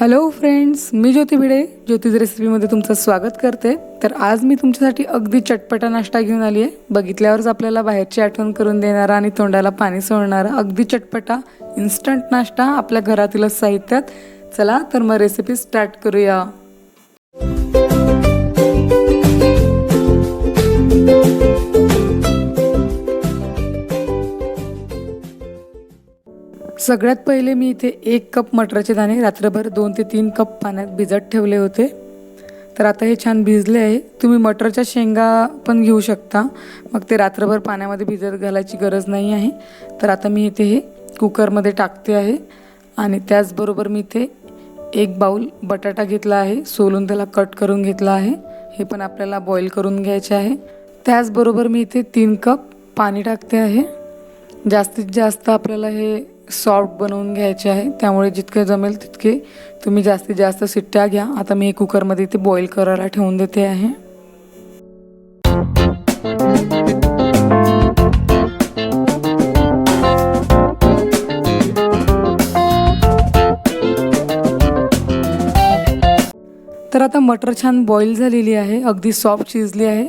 Hello friends मी ज्योती भिडे. ज्योतिज रेसिपीमध्ये तुमचं स्वागत करते. तर आज मी तुमच्यासाठी अगदी चटपटा नाश्ता घेऊन आली आहे बघितल्यावरच आपल्याला बाहेरची आठवण करून देणारा आणि तोंडाला पाणी सोडणारा अगदी चटपटा इन्स्टंट नाश्ता आपल्या घरातीलच साहित्यात. चला तर मग रेसिपी स्टार्ट करूया. सगळ्यात पहिले मी इथे एक कप मटराचे दाणे रात्रभर दोन ते तीन कप पाण्यात भिजत ठेवले होते. तर आता हे छान भिजले आहे. तुम्ही मटरच्या शेंगा पण घेऊ शकता. मग ते रात्रभर पाण्यामध्ये भिजत घालायची गरज नाही आहे. तर आता मी इथे हे कुकरमध्ये टाकते आहे. आणि त्याचबरोबर मी इथे एक बाऊल बटाटा घेतला आहे. सोलून त्याला कट करून घेतला आहे. हे पण आपल्याला बॉईल करून घ्यायचे आहे. त्याचबरोबर मी इथे तीन कप पाणी टाकते आहे. जास्तीत जास्त आपल्याला हे सॉफ्ट बनवून घ्यायचे आहे. त्यामुळे जितके जमेल तितके तुम्ही जास्तीत जास्त सिट्ट्या घ्या. आता मी कुकरमध्ये ते बॉईल करायला ठेवून देते आहे. तर आता मटर छान बॉईल झालेली आहे अगदी सॉफ्ट शिजली आहे.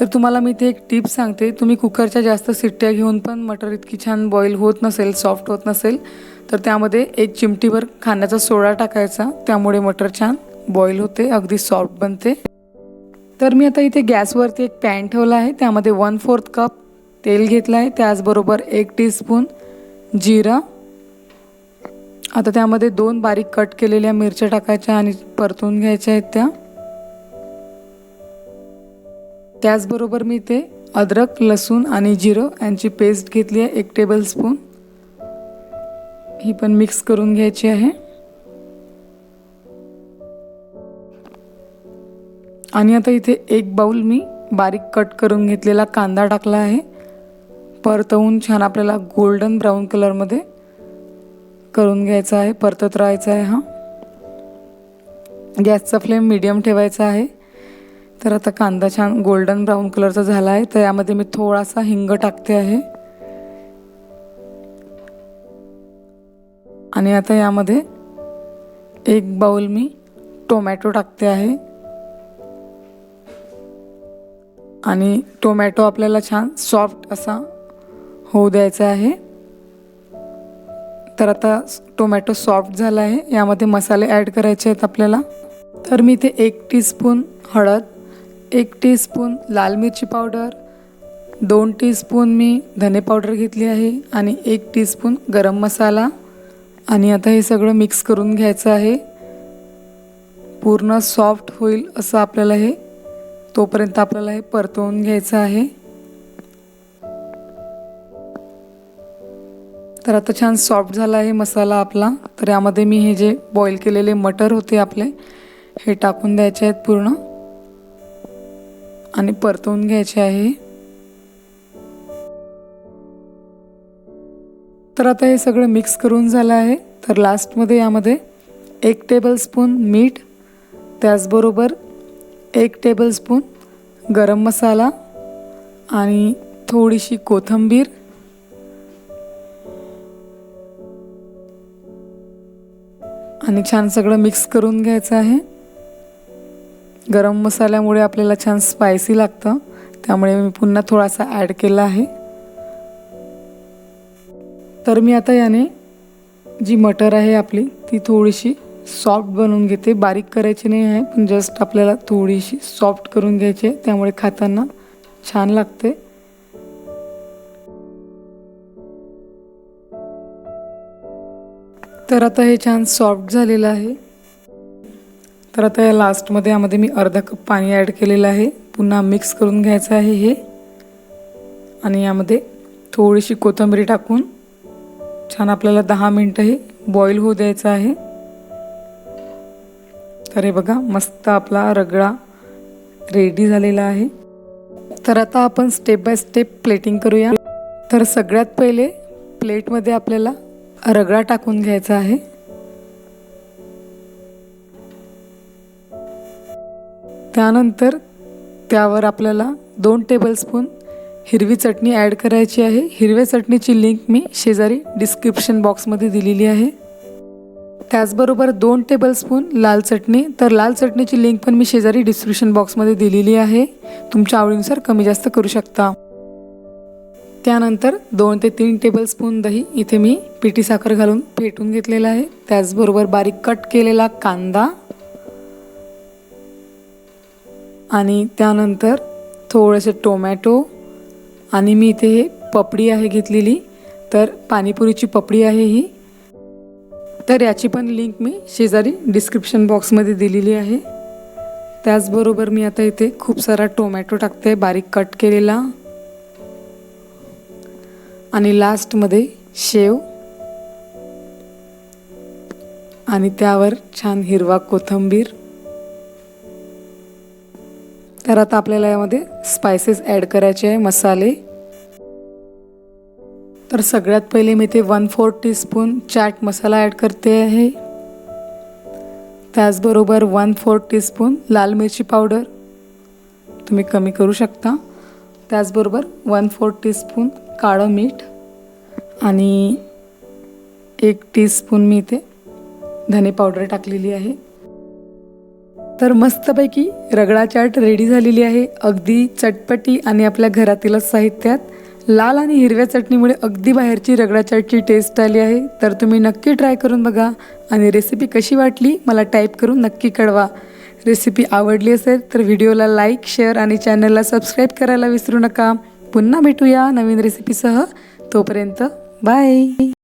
तर तुम्हाला मी ते एक टिप सांगते. तुम्ही कुकरच्या जास्त सिट्ट्या घेऊन पण मटर इतकी छान बॉईल होत नसेल सॉफ्ट होत नसेल तर त्यामध्ये एक चिमटीभर खाण्याचा सोडा टाकायचा. त्यामुळे मटर छान बॉईल होते अगदी सॉफ्ट बनते. तर मी आता इथे गॅसवरती एक पॅन ठेवला आहे. त्यामध्ये वन फोर्थ कप तेल घेतलं आहे. त्याचबरोबर एक टीस्पून जिरा आता त्यामध्ये दोन बारीक कट केलेल्या मिरच्या टाकायच्या आणि परतून घ्यायच्या आहेत त्या. त्याचबरोबर मी ते अद्रक लसूण आणि जिरं यांची पेस्ट घेतली आहे एक टेबल स्पून ही पण मिक्स करून घ्यायची आहे. आणि आता इथे एक बाउल मी बारीक कट करून घेतलेला कांदा टाकला आहे. परतवून छान आपल्याला गोल्डन ब्राऊन कलरमध्ये करून घ्यायचा आहे परतत राहायचा आहे हा. गॅसचा फ्लेम मीडियम ठेवायचा आहे. तर आता कांदा छान गोल्डन ब्राऊन कलरचा झाला आहे तर यामध्ये मी थोडासा हिंग टाकते आहे. आणि आता यामध्ये एक बाउल मी टोमॅटो टाकते आहे. आणि टोमॅटो आपल्याला छान सॉफ्ट असा होऊ द्यायचा आहे. तर आता टोमॅटो सॉफ्ट झाला आहे. यामध्ये मसाले ॲड करायचे आहेत आपल्याला. तर मी इथे एक टीस्पून हळद एक टीस्पून लाल मिरची पावडर दोन टीस्पून मी धने पावडर घेतली आहे आणि एक टीस्पून गरम मसाला. आणि आता हे सगळं मिक्स करून घ्यायचं आहे. पूर्ण सॉफ्ट होईल असं आपल्याला हे तोपर्यंत आपल्याला हे परतवून घ्यायचं आहे. तर आता छान सॉफ्ट झाला आहे मसाला आपला. तर यामध्ये मी हे जे बॉईल केलेले मटर होते आपले हे टाकून द्यायचे आहेत पूर्ण. आणि परतवून घ्यायचे आहे. तर आता हे सगळं मिक्स करून झालं आहे. तर लास्टमध्ये यामध्ये एक टेबलस्पून मीठ त्याचबरोबर एक टेबलस्पून गरम मसाला आणि थोडीशी कोथिंबीर आणि छान सगळं मिक्स करून घ्यायचं आहे. गरम मसाल्यामुळे आपल्याला छान स्पायसी लागतं. त्यामुळे मी पुन्हा थोडासा ॲड केला आहे. तर मी आता याने जी मटर आहे आपली ती थोडीशी सॉफ्ट बनवून घेते. बारीक करायची नाही आहे पण जस्ट आपल्याला थोडीशी सॉफ्ट करून घ्यायची आहे. त्यामुळे खाताना छान लागते. तर आता हे छान सॉफ्ट झालेलं आहे. तर आता या लास्टमध्ये यामध्ये मी अर्धा कप पाणी ॲड केलेलं आहे. पुन्हा मिक्स करून घ्यायचं आहे हे. आणि यामध्ये थोडीशी कोथिंबीर टाकून छान आपल्याला दहा मिनटं हे बॉईल होऊ द्यायचं आहे. तर हे बघा मस्त आपला रगडा रेडी झालेला आहे. तर आता आपण स्टेप बाय स्टेप प्लेटिंग करूया. तर सगळ्यात पहिले प्लेटमध्ये आपल्याला रगडा टाकून घ्यायचा आहे. त्यानंतर त्यावर आपल्याला दोन टेबलस्पून हिरवी चटणी ॲड करायची आहे. हिरव्या चटणीची लिंक मी शेजारी डिस्क्रिप्शन बॉक्समध्ये दिलेली आहे. त्याचबरोबर दोन टेबलस्पून लाल चटणी. तर लाल चटणीची लिंक पण मी शेजारी डिस्क्रिप्शन बॉक्समध्ये दिलेली आहे. तुमच्या आवडीनुसार कमी जास्त करू शकता. त्यानंतर दोन ते तीन टेबलस्पून दही इथे मी पिठी साखर घालून फेटून घेतलेलं आहे. त्याचबरोबर बारीक कट केलेला कांदा. आणि त्यानंतर थोडंसं टोमॅटो आणि मी इथे हे पपडी आहे घेतलेली. तर पाणीपुरीची पपडी आहे ही. तर याची पण लिंक मी शेजारी डिस्क्रिप्शन बॉक्समध्ये दिलेली आहे. त्याचबरोबर मी आता इथे खूप सारा टोमॅटो टाकते. बारीक कट केलेला. आणि लास्टमध्ये शेव. आणि त्यावर छान हिरवा कोथिंबीर. तर आता आपल्याला यामध्ये स्पायसेस ॲड करायचे आहे मसाले. तर सगळ्यात पहिले मी ते one four teaspoon chaat masala add करते आहे. त्याचबरोबर वन फोर टीस्पून लाल मिरची पावडर तुम्ही कमी करू शकता. त्याचबरोबर वन फोर टीस्पून काळं मीठ आणि एक टीस्पून मी इथे धने पावडर टाकलेली आहे. तर मस्तपैकी रगडा चाट रेडी झालेली आहे. अगदी चटपटी आणि आपल्या घरातीलच साहित्यात लाल आणि हिरव्या चटणीमुळे अगदी बाहेरची रगडा चाटची टेस्ट आली आहे. तर तुम्ही नक्की ट्राय करून बघा आणि रेसिपी कशी वाटली मला टाईप करून नक्की कळवा. रेसिपी आवडली असेल तर व्हिडिओला लाईक शेअर आणि चॅनलला सबस्क्राईब करायला विसरू नका. पुन्हा भेटूया नवीन रेसिपीसह तोपर्यंत बाय